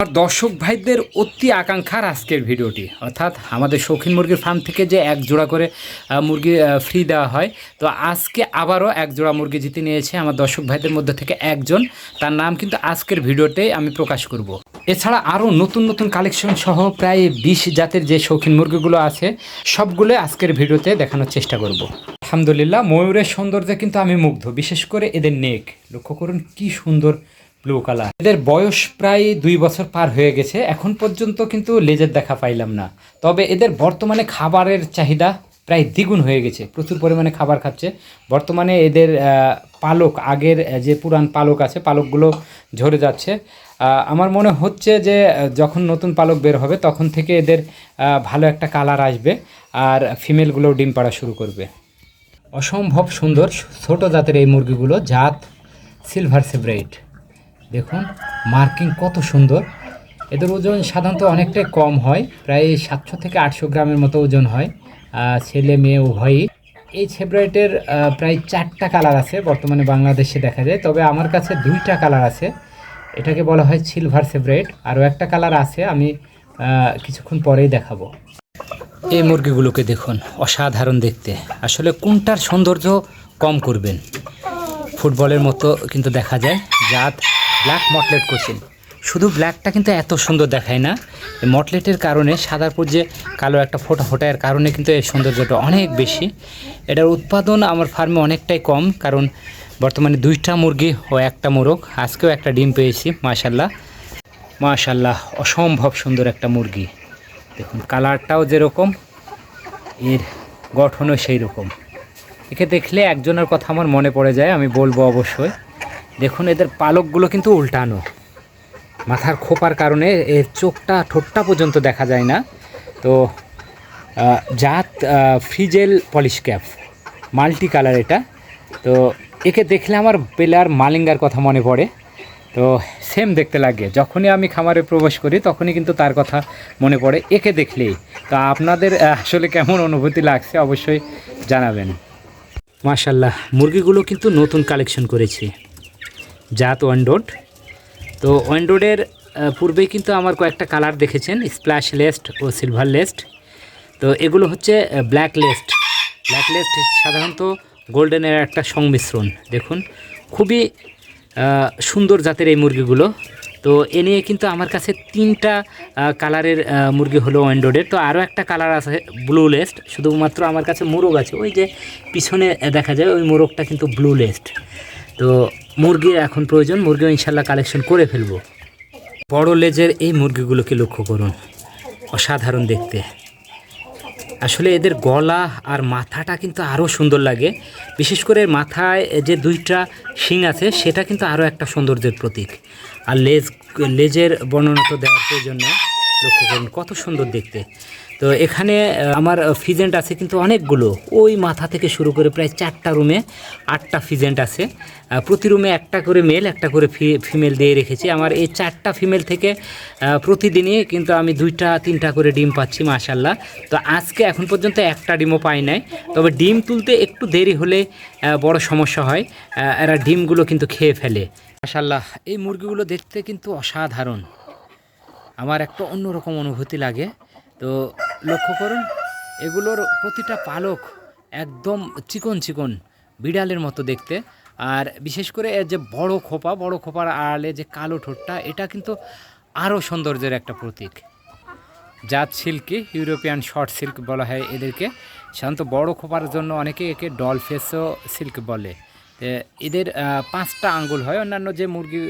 আমার দর্শক ভাইদের অতি আকাঙ্ক্ষার আজকের ভিডিওটি। অর্থাৎ আমাদের শৌখিন মুরগির ফার্ম থেকে যে এক জোড়া করে মুরগি ফ্রি দেওয়া হয়, তো আজকে আবারও এক জোড়া মুরগি জিতে নিয়েছে আমার দর্শক ভাইদের মধ্যে থেকে একজন। তার নাম কিন্তু আজকের ভিডিওতে আমি প্রকাশ করব। এছাড়া আরও নতুন নতুন কালেকশন সহ প্রায় বিশ জাতের যে শৌখিন মুরগিগুলো আছে, সবগুলো আজকের ভিডিওতে দেখানোর চেষ্টা করব। আলহামদুলিল্লাহ, ময়ূরের সৌন্দর্যে কিন্তু আমি মুগ্ধ। বিশেষ করে এদের নেক লক্ষ্য করুন কি সুন্দর ব্লু কালার এদের বয়স প্রায় দুই বছর পার হয়ে গেছে, এখন পর্যন্ত কিন্তু লেজের দেখা পাইলাম না। তবে এদের বর্তমানে খাবারের চাহিদা প্রায় দ্বিগুণ হয়ে গেছে, প্রচুর পরিমাণে খাবার খাচ্ছে। বর্তমানে এদের পালক, আগের যে পুরান পালক আছে, পালকগুলো ঝরে যাচ্ছে। আমার মনে হচ্ছে যে যখন নতুন পালক বের হবে, তখন থেকে এদের ভালো একটা কালার আসবে আর ফিমেলগুলো ডিম পাড়া শুরু করবে। অসম্ভব সুন্দর ছোট জাতের এই মুরগিগুলো, জাত সিলভার সেব্রাইট দেখুন, মার্কিং কত সুন্দর। এদের ওজন সাধারণত অনেকটাই কম হয়, প্রায় সাতশো থেকে আটশো গ্রামের মতো ওজন হয়। ছেলে, মেয়ে, উভয়ই। এই সেব্রাইটের প্রায় চারটা কালার আছে, বর্তমানে বাংলাদেশে দেখা যায়। তবে আমার কাছে দুইটা কালার আছে। এটাকে বলা হয় সিলভার সেব্রাইট আরও একটা কালার আছে, আমি কিছুক্ষণ পরেই দেখাবো। এই মুরগিগুলোকে দেখুন, অসাধারণ দেখতে। আসলে কোনটার সৌন্দর্য কম করবেন? ফুটবলের মতো কিন্তু দেখা যায়, জাত ব্ল্যাক মটলেট কোচিন শুধু ব্ল্যাকটা কিন্তু এত সুন্দর দেখায় না মটলেটের কারণে সাদার পর যে কালো একটা ফোটা ফোটা এর কারণে কিন্তু এর সৌন্দর্যটা অনেক বেশি। এটার উৎপাদন আমার ফার্মে অনেকটাই কম, কারণ বর্তমানে দুইটা মুরগি ও একটা মোরগ, আজকেও একটা ডিম পেয়েছি মাশাল্লাহ মাশাল্লাহ অসম্ভব সুন্দর একটা মুরগি। দেখুন, কালারটাও যেরকম, এর গঠনও সেই রকম একে দেখলে একজনের কথা আমার মনে পড়ে যায়, আমি বলব অবশ্যই। দেখুন, এদের পালকগুলো কিন্তু উল্টানো। মাথার খোপার কারণে এর চোখটা, ঠোঁটটা পর্যন্ত দেখা যায় না। তো জাত frizzle Polish cap multi colour এটা। তো, একে দেখলে আমার বেলার মালিঙ্গার কথা মনে পড়ে। তো, সেম দেখতে লাগে। যখনই আমি খামারে প্রবেশ করি, তখনই কিন্তু তার কথা মনে পড়ে। একে দেখলেই। তো, আপনাদের আসলে কেমন অনুভূতি লাগছে অবশ্যই জানাবেন। মাশাল্লাহ, মুরগিগুলো কিন্তু নতুন কালেকশন করেছি। জাত ওয়ান্ডোড। তো ওয়ান্ডোডের পূর্বেই কিন্তু আমার কয়েকটা কালার দেখেছেন, স্প্ল্যাশ লেস্ট ও সিলভার লেস্ট। তো এগুলো হচ্ছে ব্ল্যাক লেস্ট। ব্ল্যাক লেস্ট সাধারণত গোল্ডেনের একটা সংমিশ্রণ, দেখুন। খুবই সুন্দর জাতের এই মুরগিগুলো। তো এ নিয়ে কিন্তু আমার কাছে তিনটা কালারের মুরগি হলো ওয়েন্ডোডের। তো আরও একটা কালার আছে, ব্লু লেস্ট। শুধুমাত্র আমার কাছে মোরগ আছে। ওই যে পিছনে দেখা যায়, ওই মোরগটা কিন্তু ব্লু লেস্ট। তো মুরগির এখন প্রয়োজন, মুরগিও ইনশাল্লাহ কালেকশন করে ফেলব। বড় লেজের এই মুরগিগুলোকে লক্ষ্য করুন, অসাধারণ দেখতে। আসলে এদের গলা আর মাথাটা কিন্তু আরও সুন্দর লাগে। বিশেষ করে মাথায় যে দুইটা শিং আছে, সেটা কিন্তু আরও একটা সৌন্দর্যের প্রতীক। আর লেজ, লেজের বর্ণনা তো দেওয়ার নেই। লক্ষ্য করুন, কত সুন্দর দেখতে। তো এখানে আমার ফিজেন্ট আছে কিন্তু অনেকগুলো। ওই মাথা থেকে শুরু করে প্রায় চারটা রুমে আটটা ফিজেন্ট আছে। প্রতি রুমে একটা করে মেল একটা করে ফিমেল দিয়ে রেখেছি। আমার এই চারটা ফিমেল থেকে প্রতিদিনই কিন্তু আমি দুইটা, তিনটা করে ডিম পাচ্ছি মাশাল্লাহ তো আজকে এখন পর্যন্ত একটা ডিমও পাই নাই। তবে ডিম তুলতে একটু দেরি হলে বড় সমস্যা হয়। এরা ডিমগুলো কিন্তু খেয়ে ফেলে। মাশাল্লাহ এই মুরগিগুলো দেখতে কিন্তু অসাধারণ। আমার একটা অন্যরকম অনুভূতি লাগে। তো লক্ষ্য করুন, এগুলোর প্রতিটা পালক একদম চিকন চিকন, বিড়ালের মতো দেখতে। আর বিশেষ করে এর যে বড় খোপা, বড় খোপার আড়ালে যে কালো ঠোঁটটা, এটা কিন্তু আরও সৌন্দর্যের একটা প্রতীক। জাত সিল্কি, ইউরোপিয়ান শর্ট সিল্ক বলা হয় এদেরকে। সাধারণত বড় খোপার জন্য অনেকে একে ডলফেসও সিল্ক বলে। এদের পাঁচটা আঙ্গুল হয়। অন্যান্য যে মুরগি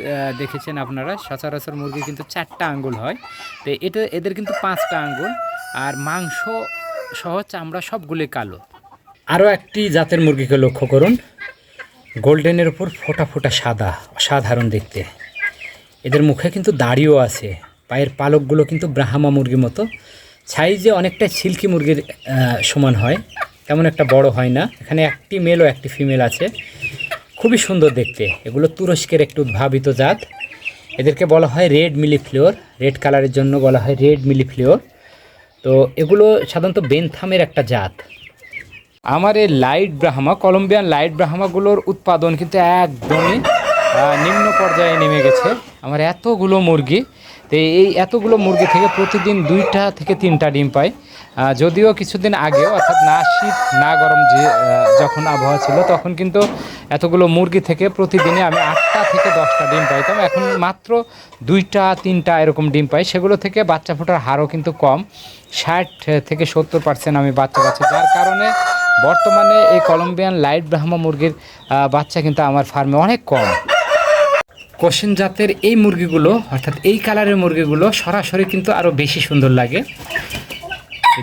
দেখেছেন আপনারা, সচরাচর মুরগি কিন্তু চারটা আঙ্গুল হয়। তো এটা, এদের কিন্তু পাঁচটা আঙ্গুল। আর মাংস সহ চামড়া সবগুলি কালো। আরও একটি জাতের মুরগিকে লক্ষ্য করুন। গোল্ডেনের উপর ফোটা ফোটা সাদা, অসাধারণ দেখতে। এদের মুখে কিন্তু দাড়িও আছে। পায়ের পালকগুলো কিন্তু ব্রাহ্মা মুরগির মতো। সাইজে অনেকটা সিল্কি মুরগির সমান হয়। তেমন একটা বড় হয় না। এখানে একটি মেল ও একটি ফিমেল আছে। খুবই সুন্দর দেখতে। এগুলো তুরস্কের একটু উদ্ভাবিত জাত। এদেরকে বলা হয় রেড মিলি ফ্লেওর রেড কালারের জন্য বলা হয় রেড মিলি ফ্লেওর তো এগুলো সাধারণত বেনথামের একটা জাত। আমার এই লাইট ব্রাহ্মা, কলম্বিয়ান লাইট ব্রাহ্মাগুলোর উৎপাদন কিন্তু একদমই নিম্ন পর্যায়ে নেমে গেছে। আমার এতগুলো মুরগি, তো এই এতগুলো মুরগি থেকে প্রতিদিন দুইটা থেকে তিনটা ডিম পাই যদিও কিছুদিন আগেও, অর্থাৎ না শীত, না গরম যে যখন আবহাওয়া ছিল, তখন কিন্তু এতগুলো মুরগি থেকে প্রতিদিনে আমি আটটা থেকে দশটা ডিম পাইতাম। এখন মাত্র দুইটা, তিনটা এরকম ডিম পাই। সেগুলো থেকে বাচ্চা ফোটার হারও কিন্তু কম। ষাট থেকে সত্তর পার্সেন্ট আমি বাচ্চা পাচ্ছি। যার কারণে বর্তমানে এই কলম্বিয়ান লাইট ব্রাহ্মা মুরগির বাচ্চা কিন্তু আমার ফার্মে অনেক কম। কোশিন জাতের এই মুরগিগুলো, অর্থাৎ এই কালারের মুরগিগুলো সরাসরি কিন্তু আরও বেশি সুন্দর লাগে।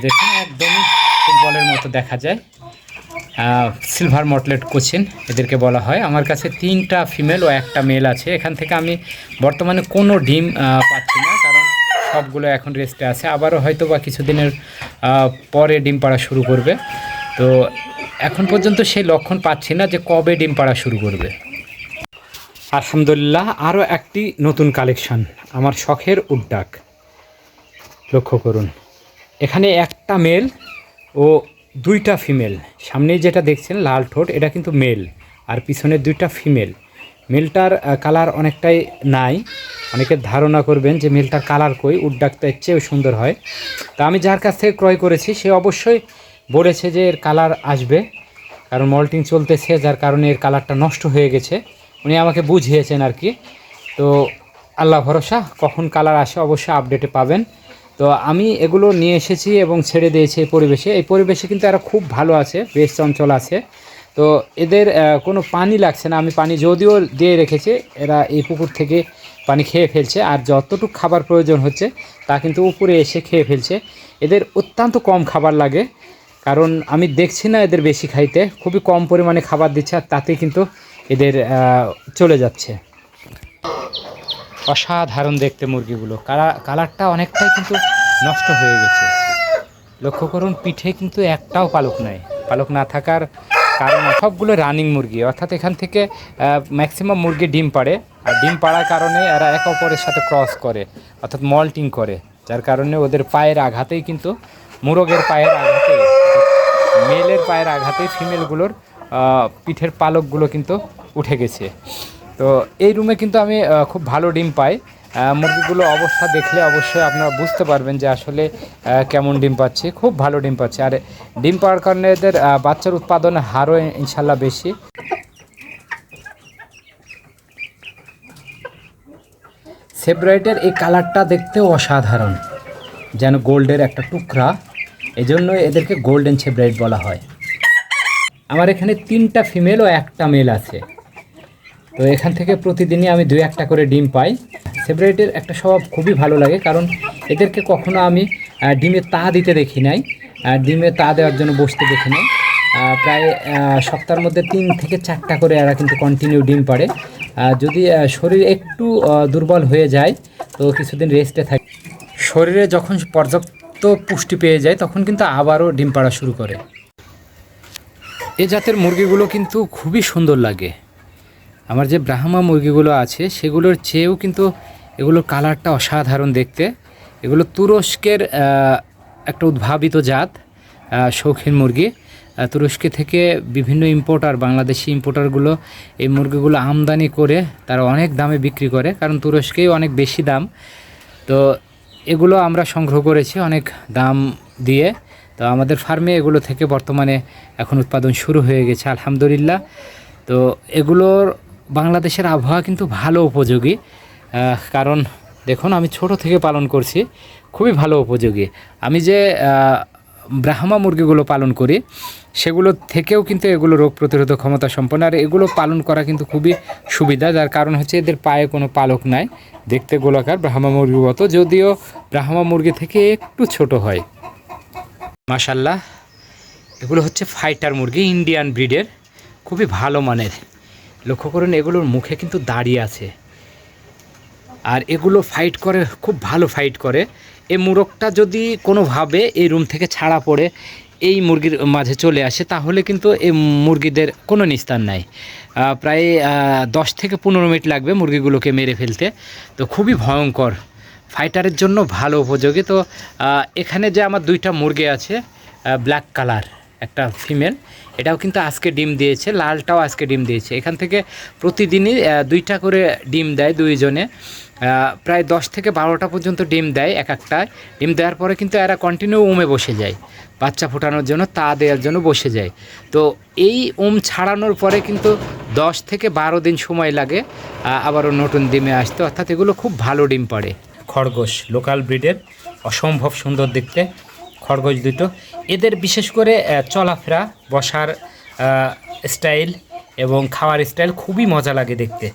দেখুন, একদমই ফুটবলের মতো দেখা যায়। সিলভার মটলেট কোচিন, এদেরকে বলা হয়। আমার কাছে তিনটা ফিমেল ও একটা মেল আছে। এখান থেকে আমি বর্তমানে কোনো ডিম পাচ্ছি না, কারণ সবগুলো এখন রেস্টে আছে। আবারও হয়তো বা কিছুদিনের পরে ডিম পাড়া শুরু করবে। তো এখন পর্যন্ত সেই লক্ষণ পাচ্ছি না যে কবে ডিম পাড়া শুরু করবে। আলহামদুলিল্লাহ, আরও একটি নতুন কালেকশন আমার শখের উড্ডাক লক্ষ্য করুন। এখানে একটা মেল ও দুইটা ফিমেল সামনেই যেটা দেখছেন, লাল ঠোঁট, এটা কিন্তু মেল আর পিছনের দুইটা ফিমেল মেলটার কালার অনেকটাই নাই। অনেকে ধারণা করবেন যে মেলটার কালার কই, উড্ডাকটা এর চেয়েও সুন্দর হয়। তা আমি যার কাছ থেকে ক্রয় করেছি, সে অবশ্যই বলেছে যে এর কালার আসবে, কারণ মল্টিং চলতেছে, যার কারণে এর কালারটা নষ্ট হয়ে গেছে। উনি আমাকে বুঝিয়েছেন আর কি। তো আল্লাহ ভরসা, কখন কালার আসে অবশ্যই আপডেটে পাবেন। তো আমি এগুলো নিয়ে এসেছি এবং ছেড়ে দিয়েছি এই পরিবেশে। এই পরিবেশে কিন্তু এরা খুব ভালো আছে, বেশ চঞ্চল আছে। তো এদের কোনো পানি লাগছে না। আমি পানি যদিও দিয়ে রেখেছি, এরা এই পুকুর থেকে পানি খেয়ে ফেলছে আর যতটুকু খাবার প্রয়োজন হচ্ছে তা কিন্তু উপরে এসে খেয়ে ফেলছে। এদের অত্যন্ত কম খাবার লাগে, কারণ আমি দেখছি না এদের বেশি খাইতে। খুবই কম পরিমাণে খাবার দিচ্ছে আর তাতেই কিন্তু এদের চলে যাচ্ছে। অসাধারণ দেখতে মুরগিগুলো। কালার কালারটা অনেকটাই কিন্তু নষ্ট হয়ে গেছে। লক্ষ্য করুন, পিঠে কিন্তু একটাও পালক নাই। পালক না থাকার কারণ সবগুলো রানিং মুরগি। অর্থাৎ এখান থেকে ম্যাক্সিমাম মুরগি ডিম পাড়ে। আর ডিম পাড়ার কারণে এরা একে অপরের সাথে ক্রস করে, অর্থাৎ মল্টিং করে। যার কারণে ওদের পায়ের আঘাতেই কিন্তু, মুরগের পায়ের আঘাতে মেলের পায়ের আঘাতে ফিমেলগুলোর পিঠের পালকগুলো কিন্তু উঠে গেছে। তো এই রুমে কিন্তু আমি খুব ভালো ডিম পাই। মুরগিগুলো অবস্থা দেখলে অবশ্যই আপনারা বুঝতে পারবেন যে আসলে কেমন ডিম পাচ্ছি। খুব ভালো ডিম পাচ্ছে। আর ডিম পাওয়ার কারণে এদের বাচ্চার উৎপাদনের হারও ইনশাল্লাহ বেশি। সেব্রাইটের এই কালারটা দেখতেও অসাধারণ, যেন গোল্ডের একটা টুকরা। এজন্য এদেরকে গোল্ডেন সেব্রাইট বলা হয়। আমার এখানে তিনটা ফিমেল ও একটা মেল আছে। তো এখান থেকে প্রতিদিনই আমি দুই একটা করে ডিম পাই। সেব্রাইটের একটা স্বভাব খুবই ভালো লাগে কারণ এদেরকে কখনো আমি ডিমে তা দিতে দেখি নাই ডিমে তা দেওয়ার জন্য বসতে দেখি নাই। প্রায় সপ্তাহের মধ্যে তিন থেকে চারটা করে এরা কিন্তু কন্টিনিউ ডিম আহ, যদি শরীর একটু দুর্বল হয়ে যায় তো কিছুদিন রেস্টে থাকে শরীরে যখন পর্যাপ্ত পুষ্টি পেয়ে যায় তখন কিন্তু আবারও ডিম পাড়া শুরু করে। এ জাতের মুরগিগুলো কিন্তু খুবই সুন্দর লাগে। আমার যে ব্রাহ্মা মুরগিগুলো আছে, সেগুলোর চেয়েও কিন্তু এগুলোর কালারটা অসাধারণ দেখতে। এগুলো তুরস্কের একটা উদ্ভাবিত জাত শৌখিন মুরগি। তুরস্কে থেকে বিভিন্ন ইম্পোর্টার বাংলাদেশি ইম্পোর্টারগুলো এই মুরগিগুলো আমদানি করে তারা অনেক দামে বিক্রি করে, কারণ তুরস্কেই অনেক বেশি দাম। তো এগুলো আমরা সংগ্রহ করেছি অনেক দাম দিয়ে। তো আমাদের ফার্মে এগুলো থেকে বর্তমানে এখন উৎপাদন শুরু হয়ে গেছে, আলহামদুলিল্লাহ। তো এগুলোর বাংলাদেশের আবহাওয়া কিন্তু ভালো উপযোগী। কারণ দেখুন, আমি ছোট থেকে পালন করছি, খুবই ভালো উপযোগী। আমি যে ব্রাহ্মা মুরগিগুলো পালন করি, সেগুলো থেকেও কিন্তু এগুলো রোগ প্রতিরোধক ক্ষমতা সম্পন্ন, আর এগুলো পালন করা কিন্তু খুবই সুবিধা, যার কারণ হচ্ছে এদের পায়ে কোনো পালক নাই, দেখতে গোলাকার ব্রাহ্মা মুরগির মতো, যদিও ব্রাহ্মা মুরগি থেকে একটু ছোট হয়। মাশাল্লাহ এগুলো হচ্ছে ফাইটার মুরগি, ইন্ডিয়ান ব্রিডের, খুবই ভালো মানের। লক্ষ্য করুন, এগুলোর মুখে কিন্তু দাঁড়িয়ে আছে। আর এগুলো ফাইট করে, খুব ভালো ফাইট করে। এই মুরগটা যদি কোনোভাবে এই রুম থেকে ছাড়া পড়ে, এই মুরগির মাঝে চলে আসে, তাহলে কিন্তু এই মুরগিদের কোনো নিস্তার নাই। প্রায় দশ থেকে পনেরো মিনিট লাগবে মুরগিগুলোকে মেরে ফেলতে। তো খুবই ভয়ঙ্কর। ফাইটারের জন্য ভালো উপযোগী। তো এখানে যে আমার দুইটা মুরগি আছে ব্ল্যাক কালার একটা ফিমেল এটাও কিন্তু আজকে ডিম দিয়েছে, লালটাও আজকে ডিম দিয়েছে। এখান থেকে প্রতিদিনই দুইটা করে ডিম দেয় দুইজনে। প্রায় দশ থেকে বারোটা পর্যন্ত ডিম দেয় এক একটায় ডিম দেওয়ার পরে কিন্তু এরা কন্টিনিউ উমে বসে যায়। বাচ্চা ফোটানোর জন্য, তা দেওয়ার জন্য বসে যায়। তো এই উম ছাড়ানোর পরে কিন্তু দশ থেকে বারো দিন সময় লাগে আবারও নতুন ডিমে আসতে। অর্থাৎ এগুলো খুব ভালো ডিম পড়ে। খরগোশ লোকাল ব্রিডের অসম্ভব সুন্দর দেখতে। খরগোশ দুটো। এদের বিশেষ করে চলাফেরা, বসার স্টাইল এবং খাওয়ার স্টাইল খুবই মজা লাগে দেখতে।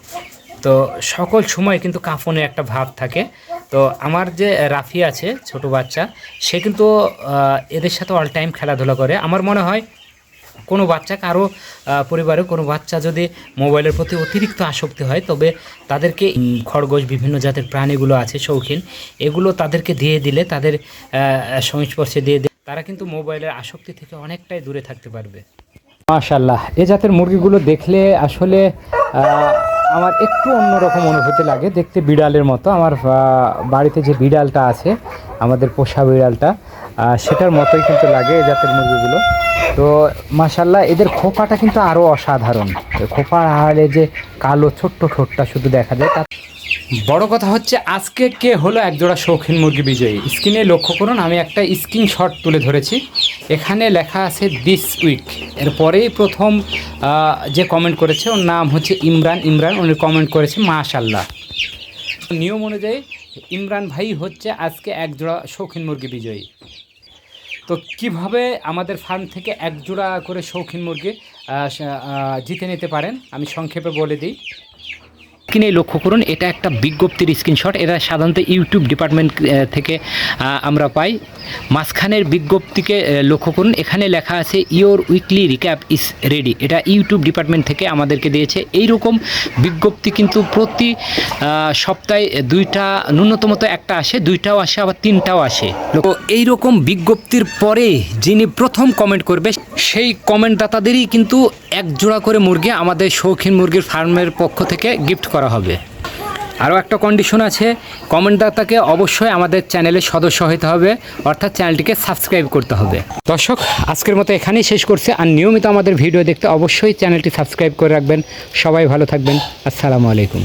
তো সকল সময় কিন্তু কাঁপনের একটা ভাব থাকে। তো আমার যে রাফি আছে, ছোট বাচ্চা, সে কিন্তু এদের সাথে অল টাইম খেলাধুলা করে। আমার মনে হয় কোনো বাচ্চা, কারও পরিবারে কোনো বাচ্চা যদি মোবাইলের প্রতি অতিরিক্ত আসক্তি হয়, তবে তাদেরকে খরগোশ, বিভিন্ন জাতের প্রাণীগুলো আছে, শৌখিন, এগুলো তাদেরকে দিয়ে দিলে, তাদের সংস্পর্শে দিয়ে দিলে তারা কিন্তু মোবাইলের আসক্তি থেকে অনেকটাই দূরে থাকতে পারবে। মাশাল্লাহ এ জাতের মুরগিগুলো দেখলে আসলে আমার একটু অন্যরকম অনুভূতি লাগে। দেখতে বিড়ালের মতো। আমার বাড়িতে যে বিড়ালটা আছে, আমাদের পোষা বিড়ালটা সেটার মতোই কিন্তু লাগে এ জাতের মুরগিগুলো। তো মাশাল্লাহ এদের খোপাটা কিন্তু আরও অসাধারণ। খোপার আড়ালে যে কালো ছোট্ট ঠোঁটটা শুধু দেখা যায়, তা বড় কথা হচ্ছে, আজকে কে হলো একজোড়া শৌখিন মুরগি বিজয়ী? স্ক্রিনে লক্ষ্য করুন, আমি একটা স্ক্রিন শট তুলে ধরেছি। এখানে লেখা আছে দিস উইক এরপরেই প্রথম যে কমেন্ট করেছে, ওর নাম হচ্ছে ইমরান। ইমরান, উনি কমেন্ট করেছে মাশাল্লাহ নিয়ম অনুযায়ী, ইমরান ভাই হচ্ছে আজকে একজোড়া শৌখিন মুরগি বিজয়ী। তো কীভাবে আমাদের ফার্ম থেকে এক জোড়া করে শৌখিন মুরগি জিতে নিতে পারেন? আমি সংক্ষেপে বলে দিই। স্ক্রিনে লক্ষ্য করুন, এটা একটা বিজ্ঞপ্তির স্ক্রিনশট এটা সাধারণত ইউটিউব ডিপার্টমেন্ট থেকে আমরা পাই। মাঝখানের বিজ্ঞপ্তিকে লক্ষ্য করুন, এখানে লেখা আছে your weekly recap is ready এটা ইউটিউব ডিপার্টমেন্ট থেকে আমাদেরকে দিয়েছে। এই রকম বিজ্ঞপ্তি কিন্তু প্রতি সপ্তাহে দুইটা, ন্যূনতম তো একটা আসে, দুইটাও আসে, আবার তিনটাও আসে। তো এই রকম বিজ্ঞপ্তির পরে যিনি প্রথম কমেন্ট করবে, সেই কমেন্টদাতাদেরই কিন্তু এক জোড়া করে মুরগি আমাদের শৌখিন মুরগির ফার্মের পক্ষ থেকে গিফট করা হবে। আরও একটা কন্ডিশন আছে, কমেন্টদাতাকে অবশ্যই আমাদের চ্যানেলের সদস্য হতে হবে, অর্থাৎ চ্যানেলটিকে সাবস্ক্রাইব করতে হবে। দর্শক, আজকের মতো এখানেই শেষ করছে, আর নিয়মিত আমাদের ভিডিও দেখতে অবশ্যই চ্যানেলটি সাবস্ক্রাইব করে রাখবেন। সবাই ভালো থাকবেন। আসসালামু আলাইকুম।